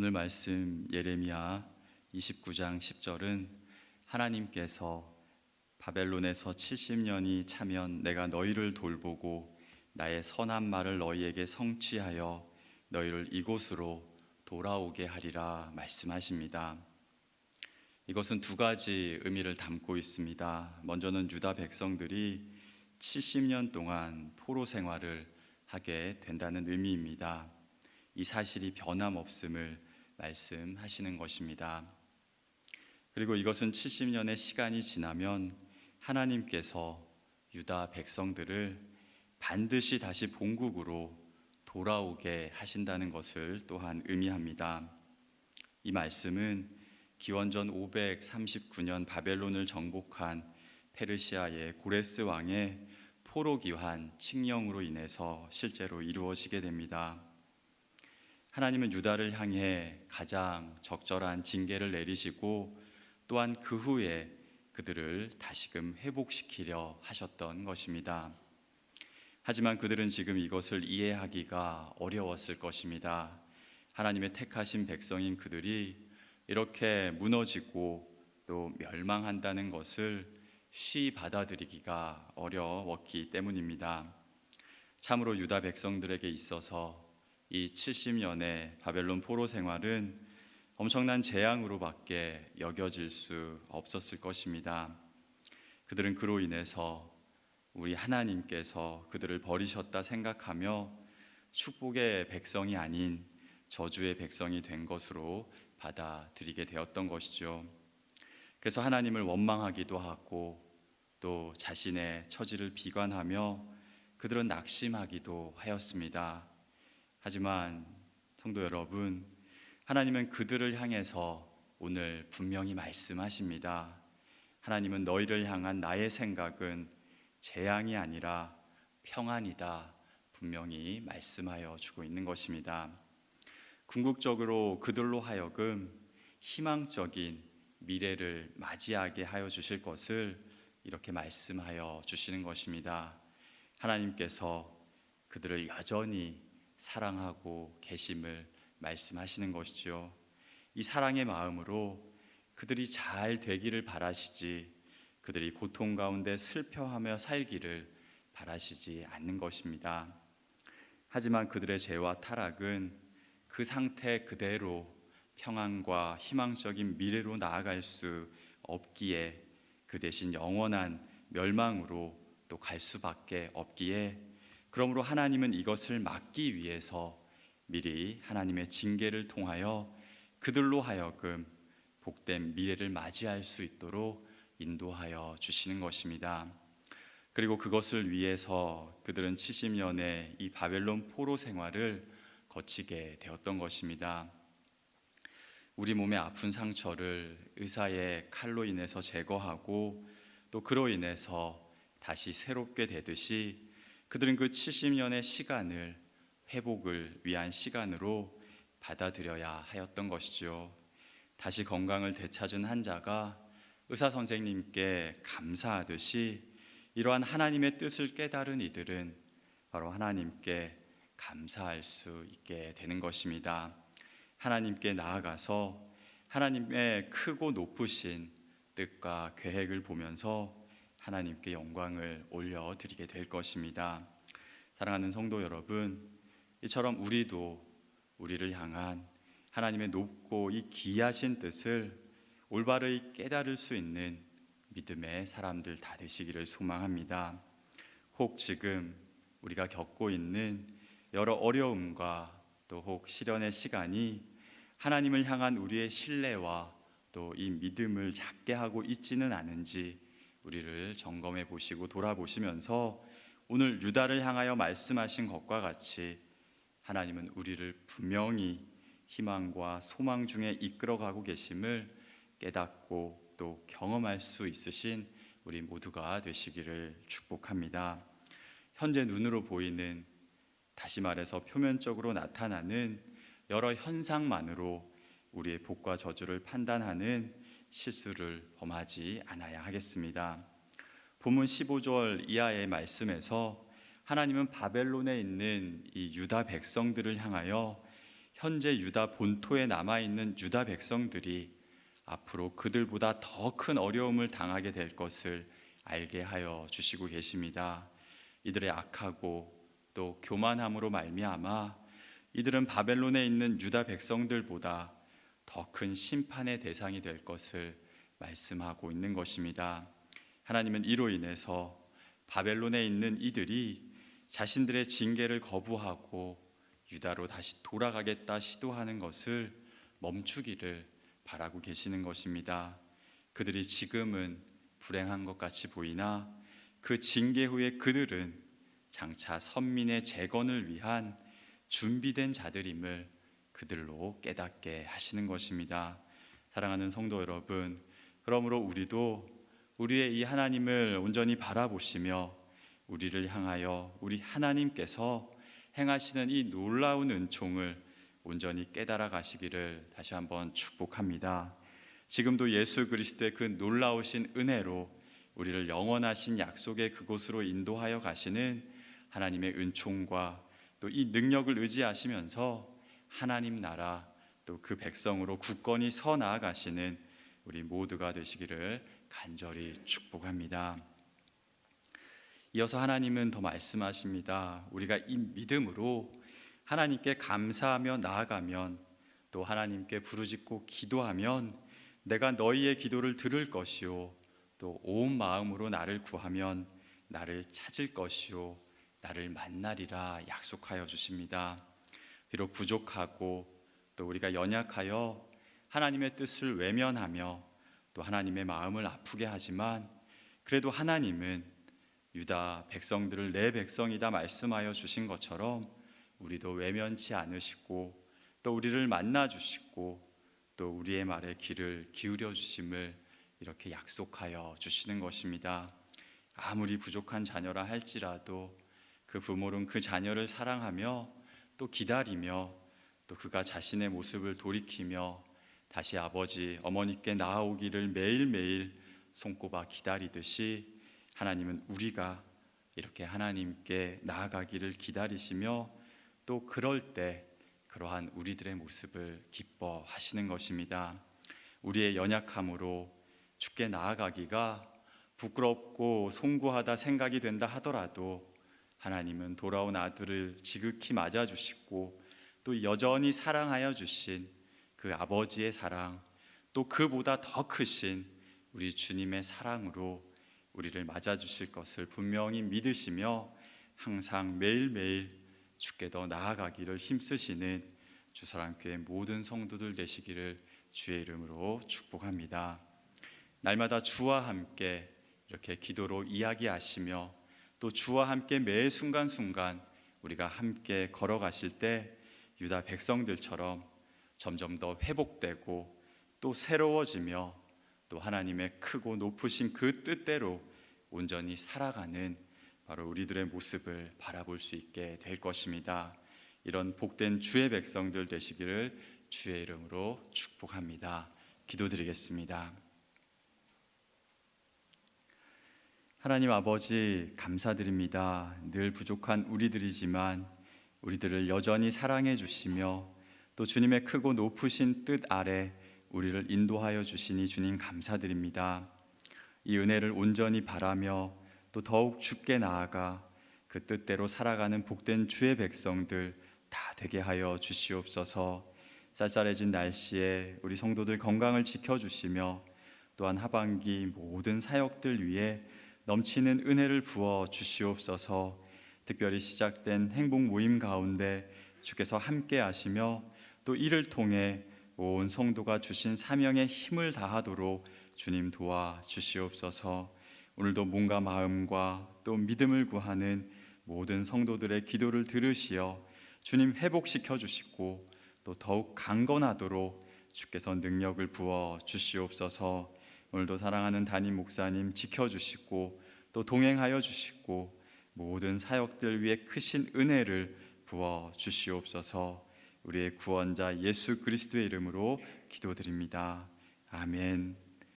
오늘 말씀 예레미야 29장 10절은 하나님께서 바벨론에서 70년이 차면 내가 너희를 돌보고 나의 선한 말을 너희에게 성취하여 너희를 이곳으로 돌아오게 하리라 말씀하십니다. 이것은 두 가지 의미를 담고 있습니다. 먼저는 유다 백성들이 70년 동안 포로 생활을 하게 된다는 의미입니다. 이 사실이 변함없음을 말씀하시는 것입니다. 그리고 이것은 70년의 시간이 지나면 하나님께서 유다 백성들을 반드시 다시 본국으로 돌아오게 하신다는 것을 또한 의미합니다. 이 말씀은 기원전 539년 바벨론을 정복한 페르시아의 고레스 왕의 포로 기환 칙령으로 인해서 실제로 이루어지게 됩니다. 하나님은 유다를 향해 가장 적절한 징계를 내리시고 또한 그 후에 그들을 다시금 회복시키려 하셨던 것입니다. 하지만 그들은 지금 이것을 이해하기가 어려웠을 것입니다. 하나님의 택하신 백성인 그들이 이렇게 무너지고 또 멸망한다는 것을 쉬 받아들이기가 어려웠기 때문입니다. 참으로 유다 백성들에게 있어서 이 70년의 바벨론 포로 생활은 엄청난 재앙으로밖에 여겨질 수 없었을 것입니다. 그들은 그로 인해서 우리 하나님께서 그들을 버리셨다 생각하며 축복의 백성이 아닌 저주의 백성이 된 것으로 받아들이게 되었던 것이죠. 그래서 하나님을 원망하기도 하고 또 자신의 처지를 비관하며 그들은 낙심하기도 하였습니다. 하지만 성도 여러분, 하나님은 그들을 향해서 오늘 분명히 말씀하십니다. 하나님은 너희를 향한 나의 생각은 재앙이 아니라 평안이다. 분명히 말씀하여 주고 있는 것입니다. 궁극적으로 그들로 하여금 희망적인 미래를 맞이하게 하여 주실 것을 이렇게 말씀하여 주시는 것입니다. 하나님께서 그들을 여전히 사랑하고 계심을 말씀하시는 것이죠. 이 사랑의 마음으로 그들이 잘 되기를 바라시지 그들이 고통 가운데 슬퍼하며 살기를 바라시지 않는 것입니다. 하지만 그들의 죄와 타락은 그 상태 그대로 평안과 희망적인 미래로 나아갈 수 없기에 그 대신 영원한 멸망으로 또 갈 수밖에 없기에 그러므로 하나님은 이것을 막기 위해서 미리 하나님의 징계를 통하여 그들로 하여금 복된 미래를 맞이할 수 있도록 인도하여 주시는 것입니다. 그리고 그것을 위해서 그들은 70년의 이 바벨론 포로 생활을 거치게 되었던 것입니다. 우리 몸의 아픈 상처를 의사의 칼로 인해서 제거하고 또 그로 인해서 다시 새롭게 되듯이 그들은 그 70년의 시간을 회복을 위한 시간으로 받아들여야 하였던 것이죠. 다시 건강을 되찾은 환자가 의사 선생님께 감사하듯이 이러한 하나님의 뜻을 깨달은 이들은 바로 하나님께 감사할 수 있게 되는 것입니다. 하나님께 나아가서 하나님의 크고 높으신 뜻과 계획을 보면서 하나님께 영광을 올려드리게 될 것입니다. 사랑하는 성도 여러분, 이처럼 우리도 우리를 향한 하나님의 높고 이 기하신 뜻을 올바르게 깨달을 수 있는 믿음의 사람들 다 되시기를 소망합니다. 혹 지금 우리가 겪고 있는 여러 어려움과 또 혹 시련의 시간이 하나님을 향한 우리의 신뢰와 또 이 믿음을 작게 하고 있지는 않은지 우리를 점검해 보시고 돌아보시면서 오늘 유다를 향하여 말씀하신 것과 같이 하나님은 우리를 분명히 희망과 소망 중에 이끌어가고 계심을 깨닫고 또 경험할 수 있으신 우리 모두가 되시기를 축복합니다. 현재 눈으로 보이는 다시 말해서 표면적으로 나타나는 여러 현상만으로 우리의 복과 저주를 판단하는 실수를 범하지 않아야 하겠습니다. 본문 15절 이하의 말씀에서 하나님은 바벨론에 있는 이 유다 백성들을 향하여 현재 유다 본토에 남아 있는 유다 백성들이 앞으로 그들보다 더 큰 어려움을 당하게 될 것을 알게 하여 주시고 계십니다. 이들의 악하고 또 교만함으로 말미암아 이들은 바벨론에 있는 유다 백성들보다 더 큰 심판의 대상이 될 것을 말씀하고 있는 것입니다. 하나님은 이로 인해서 바벨론에 있는 이들이 자신들의 징계를 거부하고 유다로 다시 돌아가겠다 시도하는 것을 멈추기를 바라고 계시는 것입니다. 그들이 지금은 불행한 것 같이 보이나 그 징계 후에 그들은 장차 선민의 재건을 위한 준비된 자들임을 그들로 깨닫게 하시는 것입니다. 사랑하는 성도 여러분, 그러므로 우리도 우리의 이 하나님을 온전히 바라보시며 우리를 향하여 우리 하나님께서 행하시는 이 놀라운 은총을 온전히 깨달아 가시기를 다시 한번 축복합니다. 지금도 예수 그리스도의 그 놀라우신 은혜로 우리를 영원하신 약속의 그곳으로 인도하여 가시는 하나님의 은총과 또 이 능력을 의지하시면서 하나님 나라 또 그 백성으로 굳건히 서 나아가시는 우리 모두가 되시기를 간절히 축복합니다. 이어서 하나님은 더 말씀하십니다. 우리가 이 믿음으로 하나님께 감사하며 나아가면 또 하나님께 부르짖고 기도하면 내가 너희의 기도를 들을 것이요 또 온 마음으로 나를 구하면 나를 찾을 것이요 나를 만나리라 약속하여 주십니다. 비록 부족하고 또 우리가 연약하여 하나님의 뜻을 외면하며 또 하나님의 마음을 아프게 하지만 그래도 하나님은 유다 백성들을 내 백성이다 말씀하여 주신 것처럼 우리도 외면치 않으시고 또 우리를 만나 주시고 또 우리의 말에 귀를 기울여 주심을 이렇게 약속하여 주시는 것입니다. 아무리 부족한 자녀라 할지라도 그 부모는 그 자녀를 사랑하며 또 기다리며 또 그가 자신의 모습을 돌이키며 다시 아버지 어머니께 나아오기를 매일매일 손꼽아 기다리듯이 하나님은 우리가 이렇게 하나님께 나아가기를 기다리시며 또 그럴 때 그러한 우리들의 모습을 기뻐하시는 것입니다. 우리의 연약함으로 주께 나아가기가 부끄럽고 송구하다 생각이 된다 하더라도 하나님은 돌아온 아들을 지극히 맞아 주시고 또 여전히 사랑하여 주신 그 아버지의 사랑 또 그보다 더 크신 우리 주님의 사랑으로 우리를 맞아 주실 것을 분명히 믿으시며 항상 매일매일 주께 더 나아가기를 힘쓰시는 주사랑교회 모든 성도들 되시기를 주의 이름으로 축복합니다. 날마다 주와 함께 이렇게 기도로 이야기하시며 또 주와 함께 매 순간순간 우리가 함께 걸어가실 때 유다 백성들처럼 점점 더 회복되고 또 새로워지며 또 하나님의 크고 높으신 그 뜻대로 온전히 살아가는 바로 우리들의 모습을 바라볼 수 있게 될 것입니다. 이런 복된 주의 백성들 되시기를 주의 이름으로 축복합니다. 기도드리겠습니다. 하나님 아버지 감사드립니다. 늘 부족한 우리들이지만 우리들을 여전히 사랑해 주시며 또 주님의 크고 높으신 뜻 아래 우리를 인도하여 주시니 주님 감사드립니다. 이 은혜를 온전히 바라며 또 더욱 죽게 나아가 그 뜻대로 살아가는 복된 주의 백성들 다 되게 하여 주시옵소서. 쌀쌀해진 날씨에 우리 성도들 건강을 지켜 주시며 또한 하반기 모든 사역들 위해 넘치는 은혜를 부어 주시옵소서. 특별히 시작된 행복 모임 가운데 주께서 함께 하시며 또 이를 통해 온 성도가 주신 사명에 힘을 다하도록 주님 도와 주시옵소서. 오늘도 몸과 마음과 또 믿음을 구하는 모든 성도들의 기도를 들으시어 주님 회복시켜 주시고 또 더욱 강건하도록 주께서 능력을 부어 주시옵소서. 오늘도 사랑하는 담임 목사님 지켜 주시고 또 동행하여 주시고 모든 사역들 위해 크신 은혜를 부어 주시옵소서. 우리의 구원자 예수 그리스도의 이름으로 기도드립니다. 아멘.